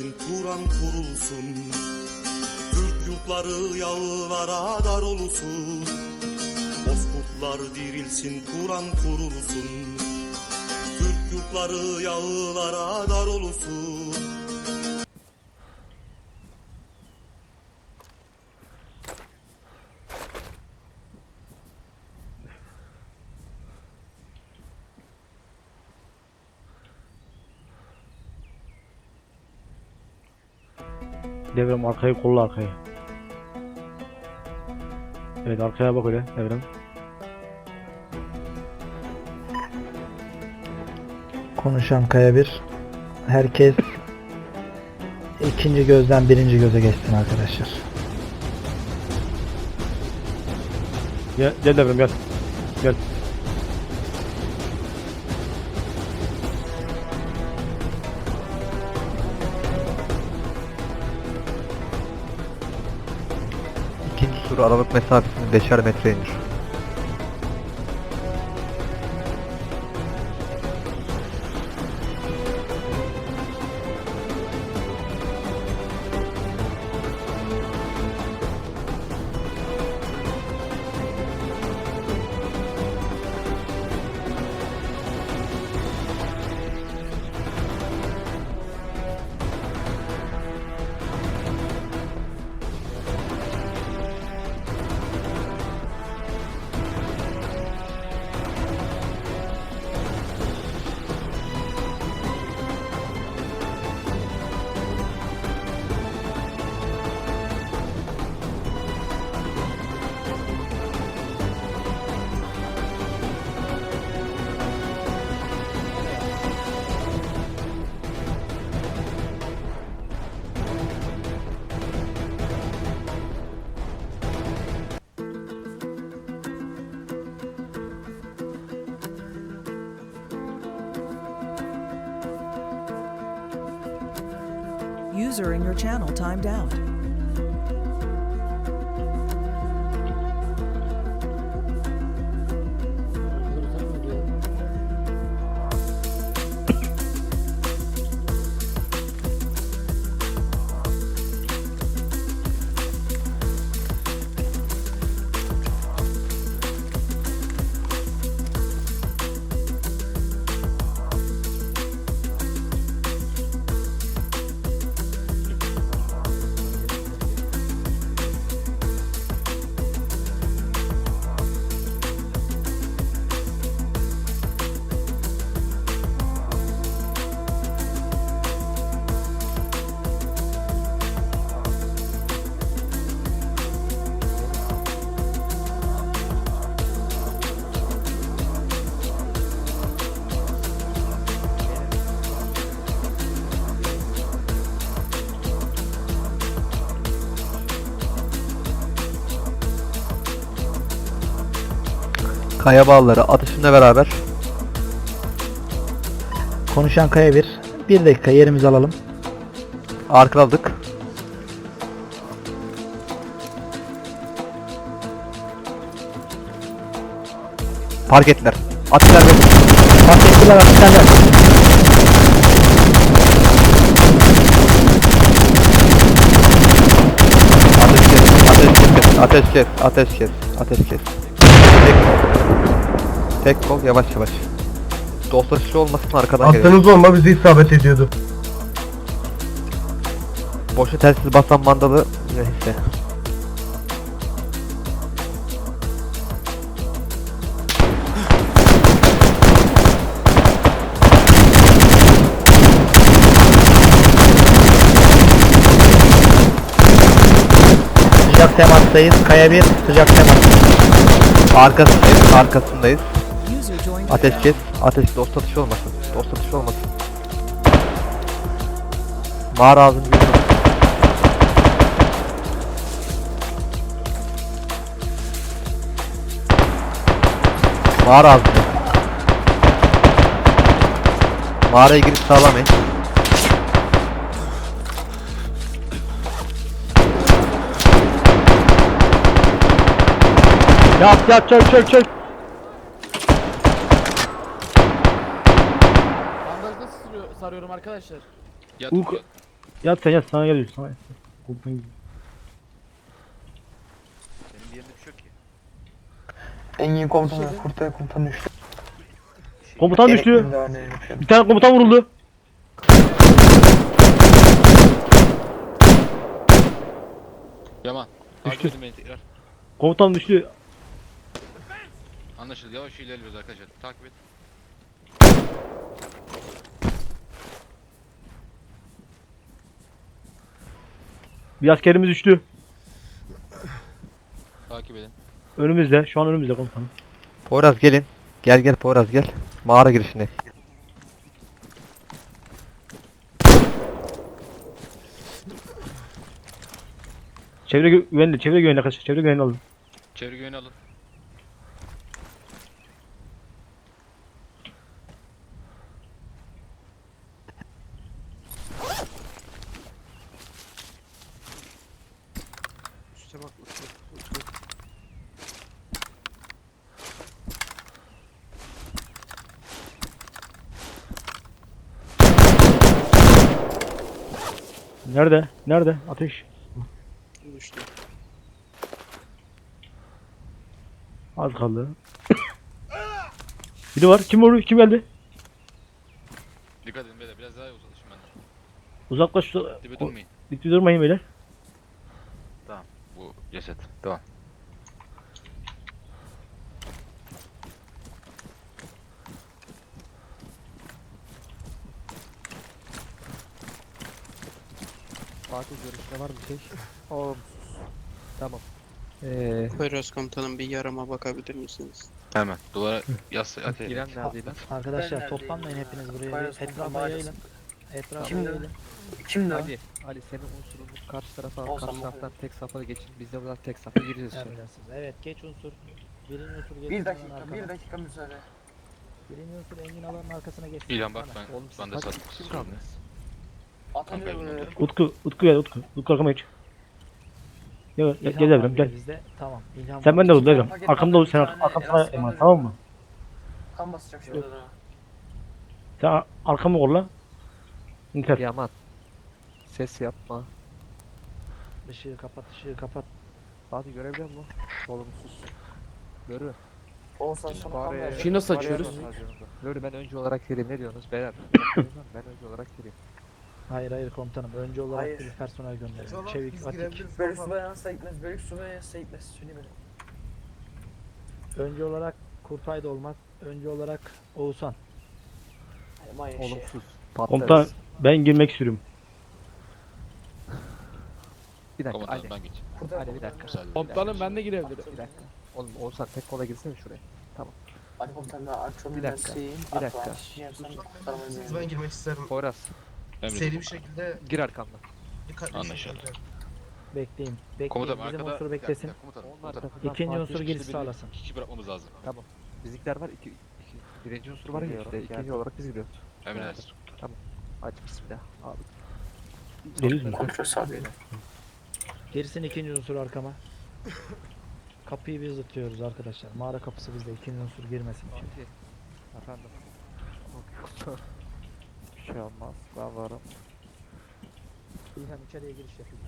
dirilsin, Turan kurulsun. Türk yurtları yağlara dar olsun. Bozkurtlar dirilsin, Turan kurulsun. Türk yurtları yağlara dar olsun. Devrem arkayı kolla arkayı. Evet arkaya bak öyle Devrem. Konuşan Kaya bir. Herkes ikinci gözden birinci göze geçsin arkadaşlar. Gel, gel Devrem gel. Gel. Aralık mesafesini 5'er metre indir. User in your channel timed out. Kaya bağları atışımla beraber Konuşan Kaya bir. Bir dakika yerimizi alalım. arkaladık. Park ettiler. Atışlar ve Fark ettiler senden. ateş kes, ateş kes, ateş kes, ateş kes. Tek kol. Yavaş yavaş. Dostlaşıcı olmasın arkadan gelir. Attığınız bomba bizi isabet ediyordu. Boşa telsiz basan mandalı neyse. Sıcak temastayız. Kaya bir. Sıcak temas. Arkasındayız, arkasındayız. Ateş kes, ateş dost atışı olmasın. Dost atışı olmasın. Mağara ağzını görüyorum. Mağara ağzını. Mağaraya girip sağlamayın. Yat yat çök çök çök. Sarıyorum arkadaşlar. Yat. Uk- yat. Yat sen yat sana geliyor sana. Komutan gibi. Senin bir yerinde bir şey yok ki. Engin komutanı, kurtay komutanı düştü. Komutan düştü. Gerekli müdahale yapıyorum. Bir tane komutan vuruldu. Yaman. Takip Düştü. edin beni tekrar. Komutan düştü. Anlaşıldı. Yavaş ilerliyoruz arkadaşlar. Takip et. Bir askerimiz düştü. Takip edin. Önümüzde. Şu an önümüzde komutanım. Poyraz gelin. Gel gel Poyraz gel. Mağara girişinde. Çevre gü- güvenli. Çevre güvenli arkadaşlar. Çevre güvenli alın. Çevre güveni alın. Nerede? Nerede? Ateş. Az kaldı. Biri var. Kim vurdu? Kim geldi? Dikkat edin beyler. Biraz daha uzaklaşın benden. Uzaklaş. Dibe durmayın. Dikti durmayın beyler. Bu ceset. Devam. Fatih görüşte var mı şey? Olumsuz. Tamam. Eee Buyuruz komutanım bir yarama bakabilir misiniz? Hemen. Duvara yas ateş. İrem neredeydi? Arkadaşlar toplanmayın hepiniz buraya. Bayram Etrafa Bayram. yayılın. Etrafa Kimdi? yayılın. Kimdi o? Ali, Ali senin unsurun karşı tarafa, Olsun, karşı olsun. taraftan tek safa geçin. Biz de buradan tek safa gireceğiz şimdi. Emredersiniz. Evet geç unsur. Birinci unsur geçsin. Bir dakika, bir dakika müsaade. Birinci unsur Engin Alan'ın arkasına geçsin. İlhan bak ben. Oğlum Ben de hadi, satmak kim istiyorum. kaldı? Utku. Utku gel Utku. Utku arkama geç. Gel gel, gel Devrem bir de gel. Bizde. Tamam. İlhan Sen var. benden ol Devrem. Paket Arkamda ol bir sen tane arkamda Erasmus emanet var. tamam mı? Kan basacak şurada da. Sen arkamı kolla. Yeter. Yaman. Ses yapma. Işığı kapat, ışığı kapat. Fatih görebiliyor musun? Olumsuz. Görü. Olsan sana kan Bari- verecek. Şeyi nasıl bari açıyoruz? yapma ben önce olarak gireyim. Ne diyorsunuz beyler? ben önce olarak gireyim. Hayır hayır komutanım. Önce olarak Hayır. bir personel gönderelim. Çevik, atik. Bölük subaya nasıl gitmez, bölük subaya nasıl gitmez. Söyle. Önce olarak Kurtay da olmaz. Önce olarak Oğuzhan. Ay, Manyak şey. Olumsuz. Komutan Patlarız. ben girmek istiyorum. Bir dakika Komutanım Ali. ben geçeyim. Kurtar Ali bir dakika. Müsaade. Komutanım ben de girebilirim. Bir dakika. Oğlum Oğuzhan tek kola girsene şuraya. Ali komutanla Arçon'un Bir dakika, bir dakika. Ben girmek isterim. Poyraz. Seri bir şekilde Gir dikkatli Anlaşıldı. şekilde. Bekleyin. Bekleyin. Komutanım Bizim arkada. unsur beklesin. bir dakika, Komutanım. Onlar komutanım. tarafından İkinci Fatih unsur giriş birini- sağlasın. İki kişi bırakmamız lazım. Bizlikler var. iki, iki, birinci unsur var ya işte. ikinci olarak biz giriyoruz. Emredersiniz. Aç bismillah. Abi. Deniz mi? Kontrol sağlıyor. Girsin ikinci unsur arkama. Kapıyı biz tutuyoruz arkadaşlar. Mağara kapısı bizde. İkinci unsur girmesin. Efendim. Bir şey olmaz. Ben varım. İlhan içeriye giriş yapayım.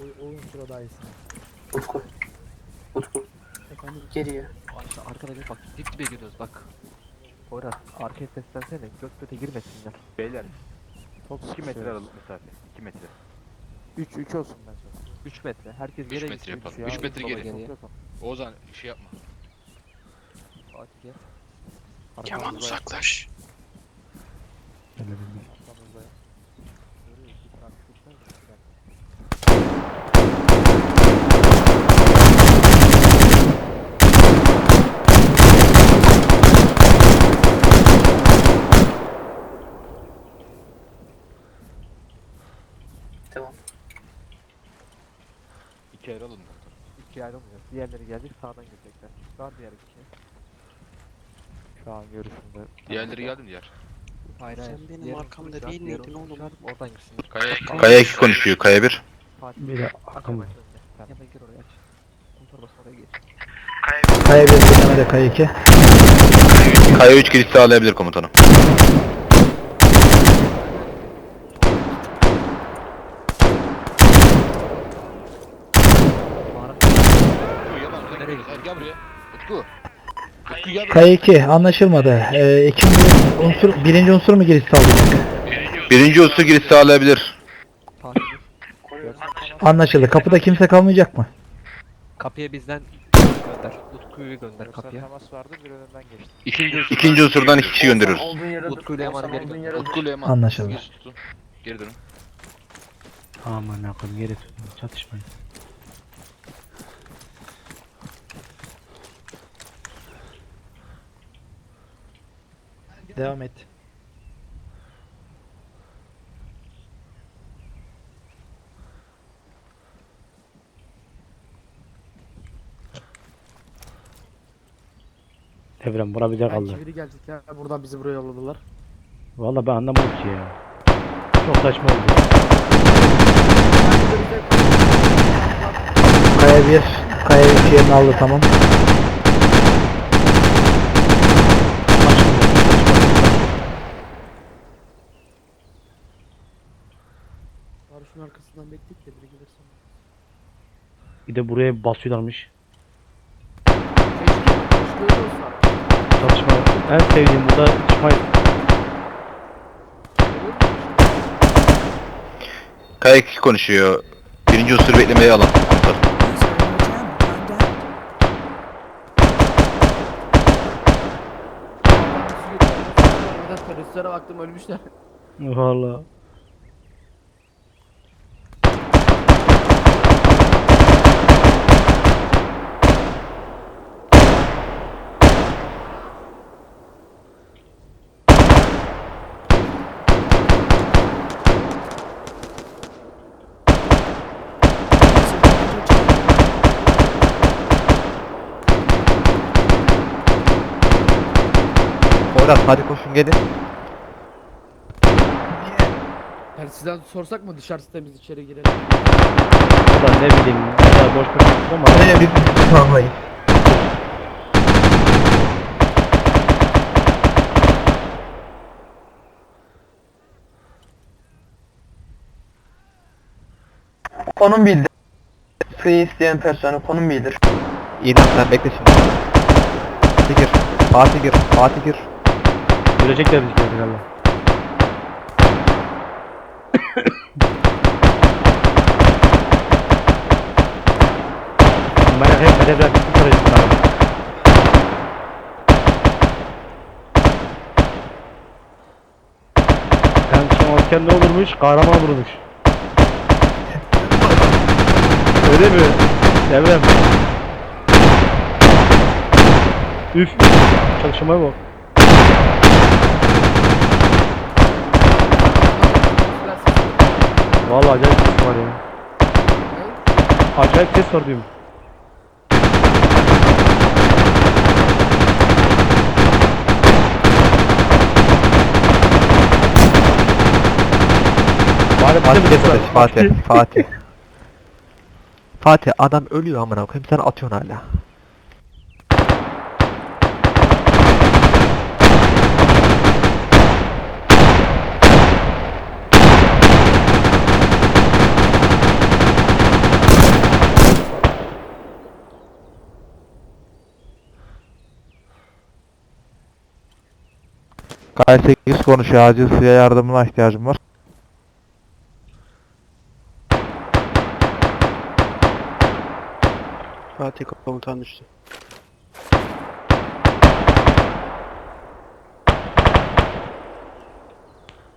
O, o unsura daha iyisin. Utku. Utku. Efendim? Geriye. Aşağı arkada gel bak. Dip dibe giriyoruz bak. Poyraz. Arkaya seslensene. Göt göte girmesinler. Beyler 32 2 metre aralık mesafe. 2 metre. 3 3 olsun bence. 3 metre. Herkes Üç yere metre gitsin. yapalım. Üç metre geri. geriye. Oğuzhan şey yapma. Fatih gel. Arkamızda- uzaklaş. Bir taraf. Tamam. 2 ayrı alın. İkiye ayrılmayacağız. Diğerleri gelecek sağdan gelecekler. Var diğer iki. Şu an görüşümde. Diğerleri geldi mi diğer? Hayır hayır. Sen benim Diğer arkamda uçak, değil diğer miydin uçak oğlum? Oradan girsin. Kaya Kaya 2 konuşuyor. Kaya 1. Fatih. Bir de arkam var. Ya da gir oraya aç. Kontrol bas oraya gir. Kaya 1 dinlemede kaya 2. Kaya 3 giriş sağlayabilir komutanım. Bağırak. Nereye gidiyorsun? Gel buraya. Utku. 2 anlaşılmadı. Ee, ikinci unsur, birinci unsur mu giriş sağlayacak? Birinci unsur giriş sağlayabilir. Anlaşıldı. Kapıda kimse kalmayacak mı? Kapıya bizden gönder. Utku'yu gönder kapıya. İkinci unsur. İkinci unsurdan iki kişi dur. Utku ile Yaman'ı geri gönder. Utku ile Yaman. Anlaşıldı. Geri tutun. Geri dönün. Aman akım geri tutun. Çatışmayın. Devam et. Devrem bura bize kaldı. Biri gelecek ya. Buradan bizi buraya yolladılar. Valla ben anlamadım ki ya. Çok saçma oldu. Kaya 1, Kaya 3 yerini aldı tamam. Barış'ın arkasından bekledik de biri gelirse. Bir de buraya basıyorlarmış. Keşke öyle olsa. Çatışma. En sevdiğim burada çıkmayı. Kaya 2 konuşuyor. Birinci unsur beklemeye alın. Komutan. User in your channel timed out. Neden teröristlere baktım ölmüşler. Valla. Poyraz hadi koşun gelin. Yani sizden sorsak mı dışarısı temiz içeri girelim. Da ne bileyim. Da boş boş ama. Aynen biz sağlayın. Konum bildir. Free isteyen personel konum bildir. İnan sen bekle şimdi. Fatih gir. Fatih gir. Fatih gir. Görecekler bizi herhalde. Merak etme Devrem. Bir kere çıkarım. Sen çıkarken ne olurmuş? Kahraman olurmuş. Öyle mi? Devrem. Üf. Çalışmaya bak. Vallahi acayip ses var ya. Acayip ses var diyorum. Bari Fatih bize ses var. Fatih. Fatih. Fatih adam ölüyor amına koyayım sen atıyorsun hala. Gayet 8 konuşuyor. Acil suya yardımına ihtiyacım var. Fatih komutan düştü.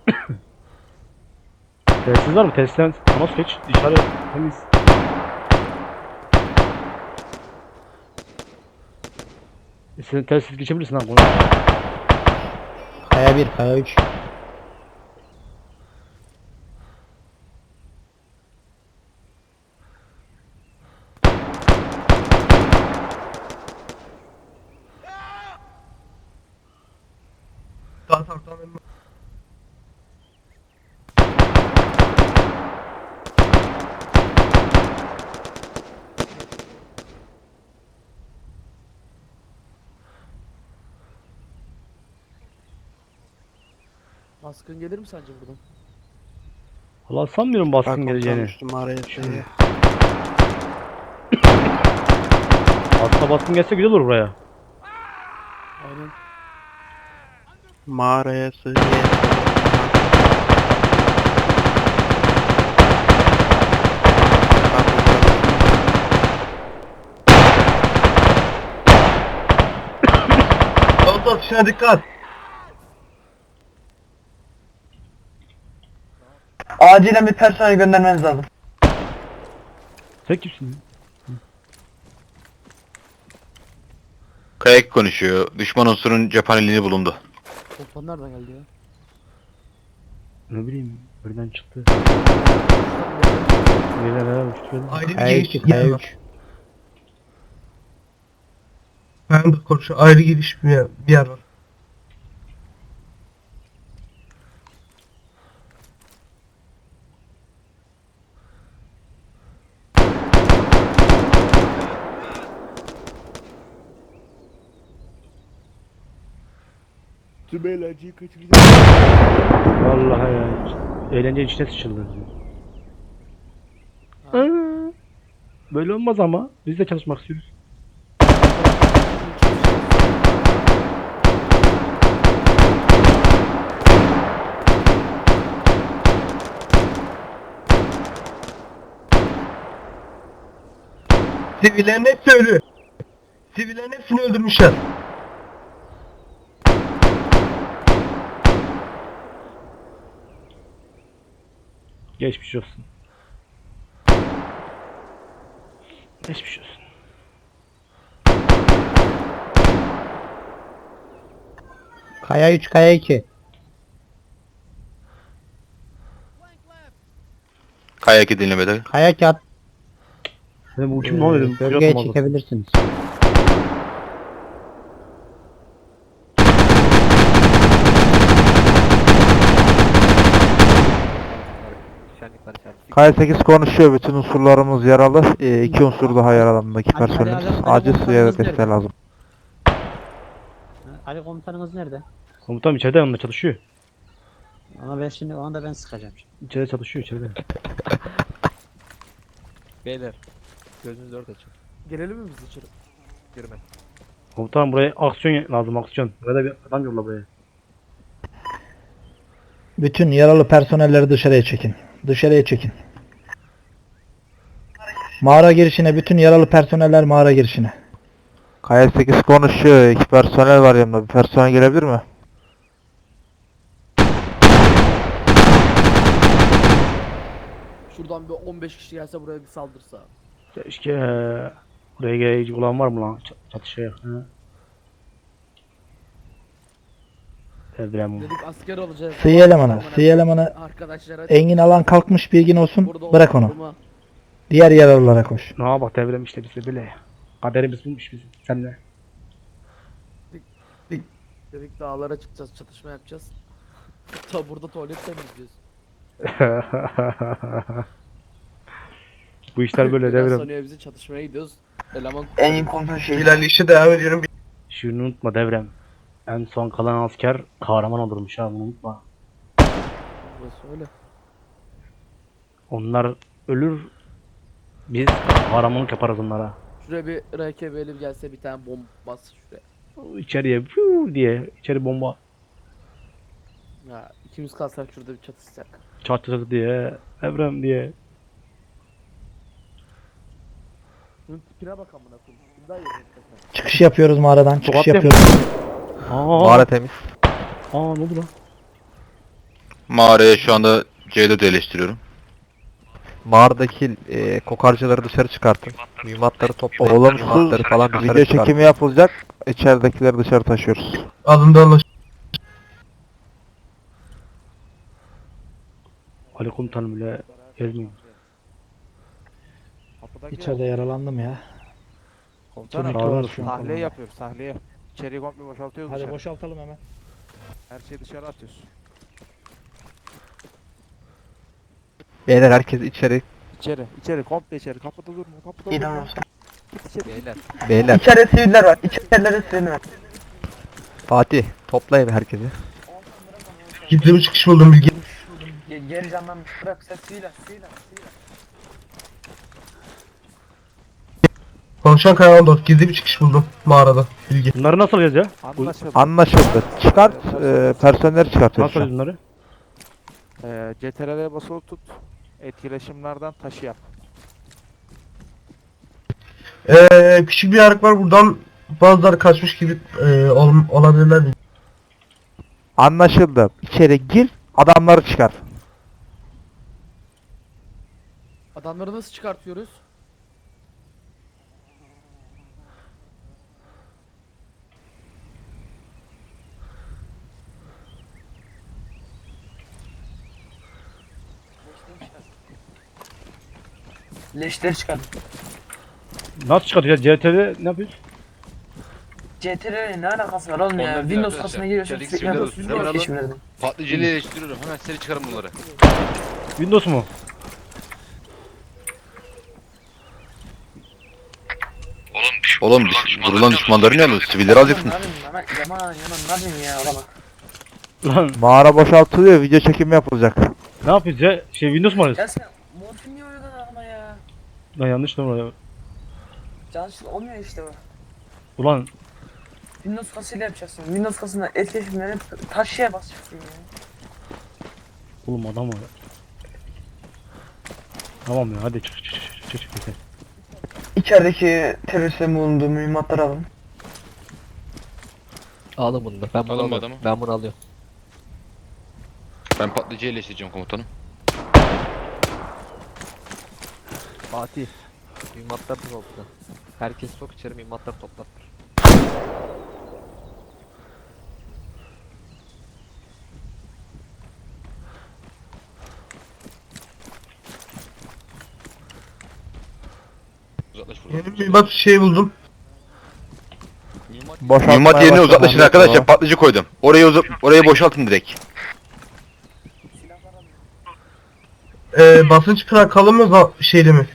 Telsiz var mı? Telsizden anons geç. Dışarı temiz. E Sen telsiz geçebilirsin lan konuş. Kaya 1, Kaya 3. Baskın gelir mi sence buradan? Valla sanmıyorum baskın geleceğini. düştüm araya şeye. Aslında baskın gelse güzel olur buraya. Aynen. Mağaraya sığ. Doktor şuna dikkat. Acilen bir personel göndermeniz lazım. Sen kimsin? Kayak konuşuyor. Düşman unsurun cephaneliğini bulundu. Koltuğun nereden geldi ya? Ne bileyim. Birden çıktı. Neler neler uçtu böyle. Ayrı Kaya 2, Kaya 3. Ben de konuşuyor. Ayrı giriş bir yer, bir yer var. Tüm eğlenceyi kaçıracağım. Vallahi ya. Eğlence içine sıçıldı. Böyle olmaz ama. Biz de çalışmak istiyoruz. Sivillerin hepsi ölü. Sivillerin hepsini öldürmüşler. Geçmiş olsun. Geçmiş olsun. Kaya 3, Kaya 2. Kayak dinlemede. Kaya 2 at. Dedim bu kim ne oluyor dedim. Bölgeye mu oldu? çekebilirsiniz. Kaya 8 konuşuyor. Bütün unsurlarımız yaralı. Ee, iki unsur daha yaralandaki personelimiz. Acil suya desteği lazım. Ali komutanınız nerede? Komutanım içeride yanında çalışıyor. Ama ben şimdi onu da ben sıkacağım. şimdi. İçeride çalışıyor içeride. Beyler. Gözünüzü dört açın. Gelelim mi biz içeri? Girme. Komutanım buraya aksiyon lazım aksiyon. Buraya da bir adam yolla buraya. Bütün yaralı personelleri dışarıya çekin. Dışarıya çekin. Mağara girişine bütün yaralı personeller mağara girişine. Kaya 8 konuşuyor. İki personel var yanımda. Bir personel gelebilir mi? Şuradan bir 15 kişi gelse buraya bir saldırsa. Keşke buraya gelecek olan var mı lan? Ç- çatışıyor. Ha? Devrem. Dedik asker olacağız. Sıyı elemanı, sıyı elemanı Arkadaşlara Engin alan kalkmış bilgin olsun. burada Bırak onu. olduğumu- Diğer yaralılara koş. Ne bak devrem işte bize böyle. Kaderimiz bulmuş bizim. Senle. Dedik dağlara çıkacağız, çatışma yapacağız. Ta burada tuvalet temizliyoruz. Bu işler böyle Biraz devrem. sanıyor bizi çatışmaya gidiyoruz. Eleman En komutan şey. İlerleyişe devam ediyorum. Şunu unutma devrem. En son kalan asker kahraman olurmuş bunu unutma. burası öyle. Onlar ölür. Biz kahramanlık yaparız onlara. Şuraya bir RKB'li gelse bir tane bomba bas şuraya. İçeriye diye içeri bomba Ya ikimiz kalsak şurada bir çatışsak. çatır diye Evrem diye. Şunun tipine bak amına koyayım. Kim daha iyi hakikaten. Çıkış yapıyoruz mağaradan. Çıkış yapıyoruz. Aa, Mağara temiz. aa ne oldu lan? Mağaraya şu anda C4 yerleştiriyorum. Mağaradaki e, kokarcaları dışarı çıkartın. Mühimmatları toplayın. Olumsuz Mühimmatları falan dışarı Video çıkartın. çekimi yapılacak. İçeridekileri dışarı taşıyoruz. Alındı anlaşıldı. Ali komutanım bile gezmiyor. İçeride yaralandım ya. Komutanım olun. tahliye yapıyoruz tahliye. İçeriği komple boşaltıyoruz Hadi dışarı. boşaltalım hemen. Her şeyi dışarı atıyoruz. Beyler herkes içeri. İçeri, içeri, komple içeri. Kapıda durma, kapıda durma. Git içeri. Beyler. Beyler İçeride siviller var. İçeride siviller var. Fatih toplayın herkesi. Gizli bir çıkış buldum bilgi. Geri candan bırak sen siviller siviller siviller. Konuşan Kaya 14. Gizli bir çıkış buldum mağarada. Bilgi. Bunları nasıl alacağız ya? Anlaşıldı. Anlaşıldı. Çıkart. E, personelleri çıkartıyoruz Nasıl şu an. alacağız bunları? Ee, CTRL'ye basılı tut. Etkileşimlerden taşı yap. Ee, küçük bir yarık var buradan bazıları kaçmış gibi e, ol, olabilirler. Anlaşıldı. İçeri gir. Adamları çıkar. Adamları nasıl çıkartıyoruz? Leşleri çıkar. Nasıl çıkartacağız? CT'de ne yapıyoruz? CTRL ne alakası var oğlum Onlar ya? Windows arkadaşlar. giriyorsun sürekli olsun. Hemen alın. Geçimlerden. Patlıcıyla eleştiriyorum. Hemen seri çıkarın bunları. Windows mu? Oğlum düş, vurulan düşmanların yanında sivilleri alacaksınız. Yaman yaman yaman ne yapayım ya adama. Lan Mağara boşaltılıyor. Video çekimi yapılacak. ne yapıyoruz ya? Şey Windows mu sen morfin niye oynadın adama ya? Lan yanlış numara ya. Cansız olmuyor işte bu. Ulan Windows kasasıyla yapacaksın. Windows kasasında etkileşimleri taşıya basacaksın ya. oğlum adam var. Tamam ya hadi çık çık çık çık çık çık. yeter. İçerideki teröristlerin bulunduğu mühimmatları alın. Alın bunu da. Ben bunu Alın bu alıyorum. adamı. Ben bunu alıyorum. Ben patlıcıyla eleştireceğim komutanım. Fatih. Mühimmatlar topla. Herkes sok içeri mühimmatlar toplattır. Uzaklaş buradan. Yeni bir bak şey buldum. Mühimmat- Boşaltmaya Mühimmat yerine başladı. uzaklaşın arkadaşlar. Patlıcı koydum. Orayı uza- orayı boşaltın direkt. Ee, basınç bırakalım mı za- mi?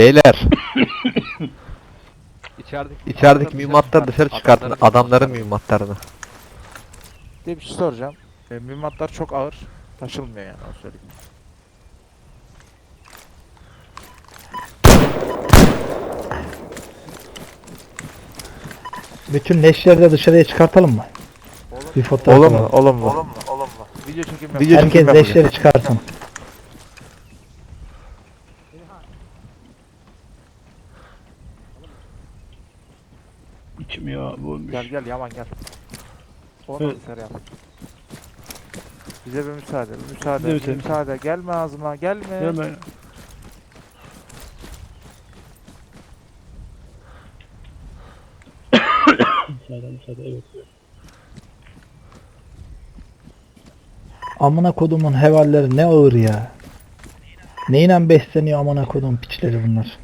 Beyler. İçerideki, içerideki mühimmatları dışarı çıkartın. Adamların mühimmatlarını. diye bir şey soracağım. E, mühimmatlar çok ağır. Taşılmıyor yani onu söyleyeyim. Bütün leşleri de dışarıya çıkartalım mı? Bir fotoğraf Olur mu? alalım. Olur mu? Video çekim Video yapalım. Herkes çekim yapacağız. leşleri çıkarsın. İçim ya bu. Gel gel Yaman gel. Onu Evet. dışarı yap. Bize bir müsaade, bir müsaade, bir müsaade. müsaade. Gelme ağzıma, gelme. Hemen. Müsaade müsaade evet. Amına kodumun hevalleri ne ağır ya. Neyle besleniyor amına kodum piçleri bunlar.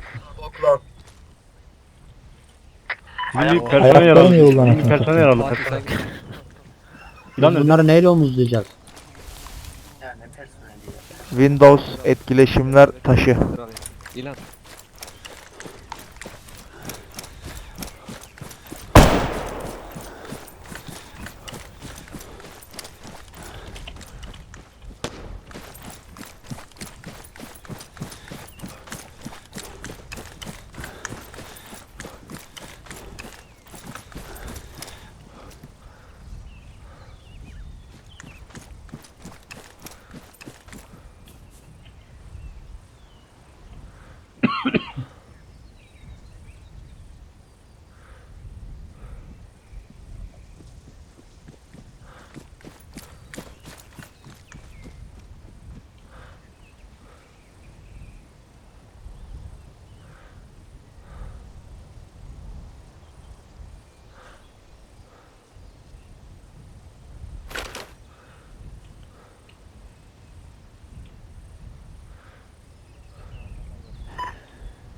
Milli personel ayaklarını yaralı. yoldan personel satayım. yaralı. Lan. Bunları neyle omuzlayacağız? Yani personel diye. Windows etkileşimler taşı. İlan.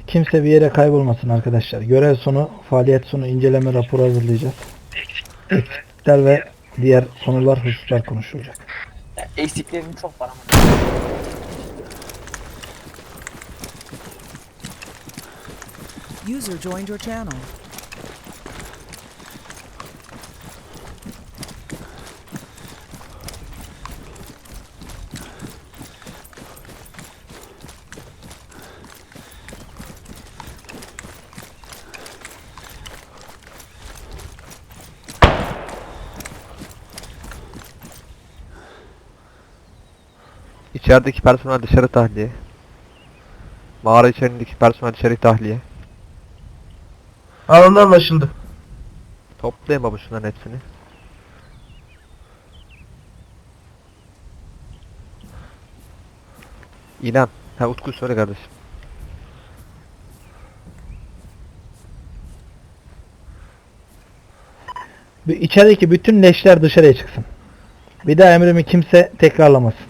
Kimse bir yere kaybolmasın arkadaşlar. Görev sonu, faaliyet sonu inceleme raporu hazırlayacağız. Eksiklikler ve diğer konular, hususlar konuşulacak. Eksiklerim çok var ama. User joined your channel. İçerideki personel dışarı tahliye. Mağara içerisindeki personel dışarı tahliye. Anında anlaşıldı. Toplayayım baba şunların hepsini. İnan. Ha Utku söyle kardeşim. İçerideki bütün leşler dışarıya çıksın. Bir daha emrimi kimse tekrarlamasın.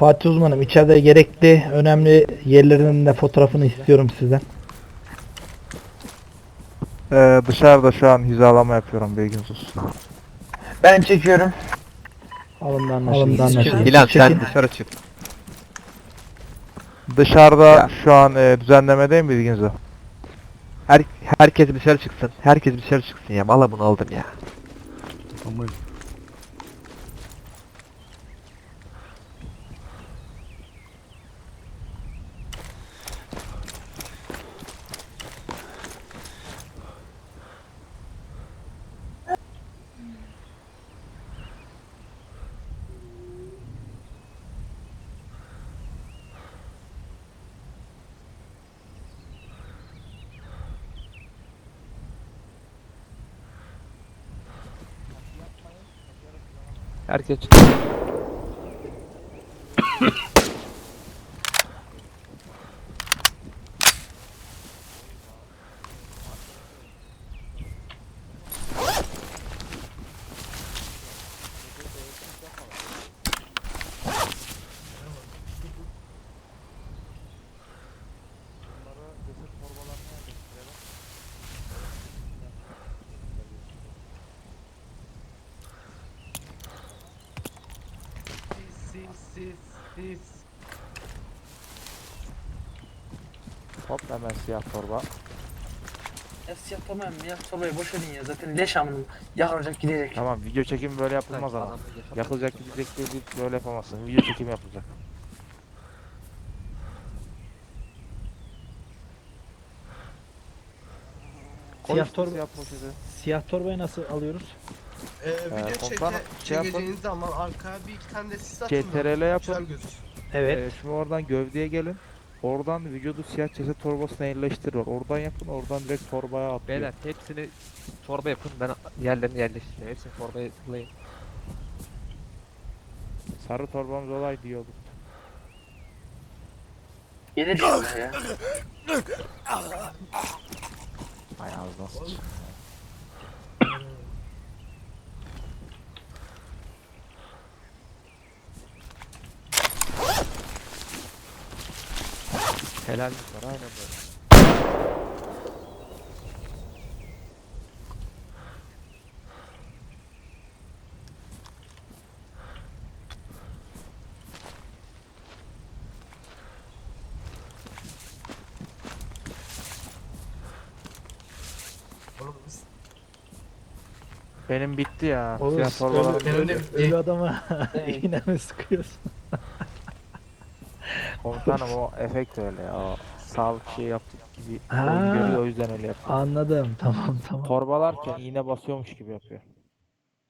Fatih uzmanım içeride gerekli önemli yerlerinin de fotoğrafını istiyorum sizden. Ee, dışarıda şu an hizalama yapıyorum bilginiz olsun. Ben çekiyorum. Alımda anlaşıldı. Anlaşıldı. İlan Çekin. sen dışarı çık. Dışarıda Ya. şu an e, düzenlemedeyim bilginiz olsun. Her, herkes dışarı çıksın. Herkes dışarı çıksın ya. Valla bunu aldım ya. bisiklet çıktı. Aman. Herkes hop hemen siyah torba. Ya siyah tamam ya sobayı boş edin ya zaten leş amınım. Yakılacak gidecek. Tamam video çekimi böyle yapılmaz ama. Yakılacak gidecek diye böyle yapamazsın. Video çekimi yapılacak. Siyah torba- siyah poşeti. Siyah torbayı nasıl alıyoruz? Ee, video komutanım, çeke- şey yapın. çekeceğiniz zaman arkaya bir iki tane de sis CTRL yapın. Evet. Ee, şimdi oradan gövdeye gelin. Oradan vücudu siyah ceset torbasına yerleştirir. Oradan yapın. Oradan direkt torbaya atlıyor. Beyler hepsini torba yapın ben yerlerini yerleştireyim. Hepsini torbaya tıklayın. Sarı torbamız olay diyor olur. Gelir ya. Ay ağzına. Helallik var aynen böyle. Benim bitti ya. Oğuz, Siyah torbalarım benim de- bitti. Ölü adama iğne mi sıkıyorsun? Komutanım o efekt öyle ya. O sağlık şey yaptık gibi Ha. görüyor o yüzden öyle yapıyor. Anladım. Tamam tamam. Torbalarken iğne basıyormuş gibi yapıyor.